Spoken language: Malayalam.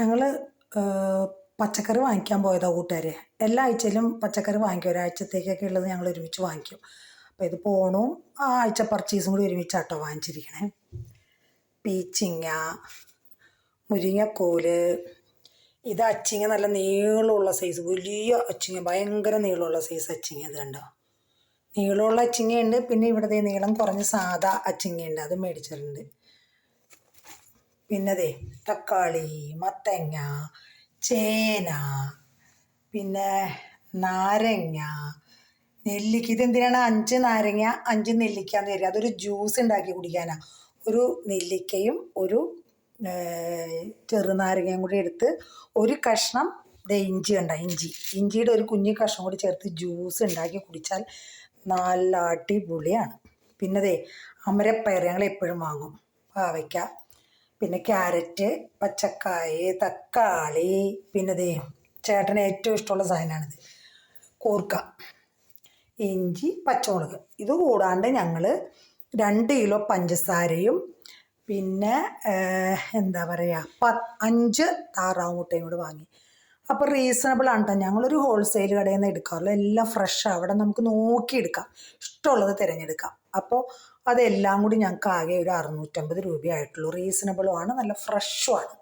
ഞങ്ങൾ പച്ചക്കറി വാങ്ങിക്കാൻ പോയതാണ് കൂട്ടുകാരെ. എല്ലാ ആഴ്ചയിലും പച്ചക്കറി വാങ്ങിക്കും. ഒരാഴ്ചത്തേക്കൊക്കെ ഉള്ളത് ഞങ്ങൾ ഒരുമിച്ച് വാങ്ങിക്കും. അപ്പോൾ ഇത് പോണും ആ ആഴ്ച പർച്ചേസും കൂടി ഒരുമിച്ചാട്ടോ വാങ്ങിച്ചിരിക്കണേ. പീച്ചിങ്ങ മുരിങ്ങക്കോൽ ഇത് അച്ചിങ്ങ നല്ല നീളമുള്ള സൈസ് വലിയ അച്ചിങ്ങ ഭയങ്കര നീളമുള്ള സൈസ് അച്ചിങ്ങ ഇത് കണ്ടോ? നീളമുള്ള അച്ചിങ്ങയുണ്ട്. പിന്നെ ഇവിടുത്തെ നീളം കുറഞ്ഞ സാധാ അച്ചിങ്ങയുണ്ട്. അത് മേടിച്ചിട്ടുണ്ട്. പിന്നെ ദേ തക്കാളി മത്തങ്ങ ചേന പിന്നെ നാരങ്ങ നെല്ലിക്ക. ഇതെന്തിനാണ് അഞ്ച് നാരങ്ങ അഞ്ച് നെല്ലിക്ക എന്ന് തരിക? അതൊരു ജ്യൂസ് ഉണ്ടാക്കി കുടിക്കാനാണ് ഒരു നെല്ലിക്കയും ഒരു ചെറുനാരങ്ങയും കൂടി എടുത്ത് ഒരു കഷ്ണം ദേ ഇഞ്ചി ഉണ്ട ഇഞ്ചി. ഇഞ്ചിയുടെ ഒരു കുഞ്ഞു കഷ്ണം കൂടി ചേർത്ത് ജ്യൂസ് ഉണ്ടാക്കി കുടിച്ചാൽ നല്ല അടിപൊളിയാണ്. പിന്നെ ദേ അമരപ്പയർ ഞങ്ങൾ എപ്പോഴും വാങ്ങും. പാവയ്ക്ക. പിന്നെ ക്യാരറ്റ് പച്ചക്കായ തക്കാളി പിന്നെ ദേ ചേട്ടന് ഏറ്റവും ഇഷ്ടമുള്ള സാധനമാണിത്. കൂർക്ക ഇഞ്ചി പച്ചമുളക്. ഇത് കൂടാണ്ട് ഞങ്ങൾ രണ്ട് കിലോ പഞ്ചസാരയും പിന്നെ എന്താ പറയുക പ അഞ്ച് താറാവ് മുട്ടയും കൂടി വാങ്ങി. അപ്പോൾ റീസണബിൾ ആണ് കേട്ടോ ഞങ്ങളൊരു ഹോൾസെയിൽ കടയിൽ നിന്ന് എടുക്കാറുള്ളൂ. എല്ലാം ഫ്രഷ് അവിടെ നമുക്ക് നോക്കിയെടുക്കാം ഇഷ്ടമുള്ളത് തിരഞ്ഞെടുക്കാം. അപ്പോൾ അതെല്ലാം കൂടി ഞങ്ങൾക്ക് ആകെ ഒരു അറുന്നൂറ്റമ്പത് രൂപയായിട്ടുള്ളൂ. റീസണബിളും ആണ്. നല്ല ഫ്രഷും ആണ്.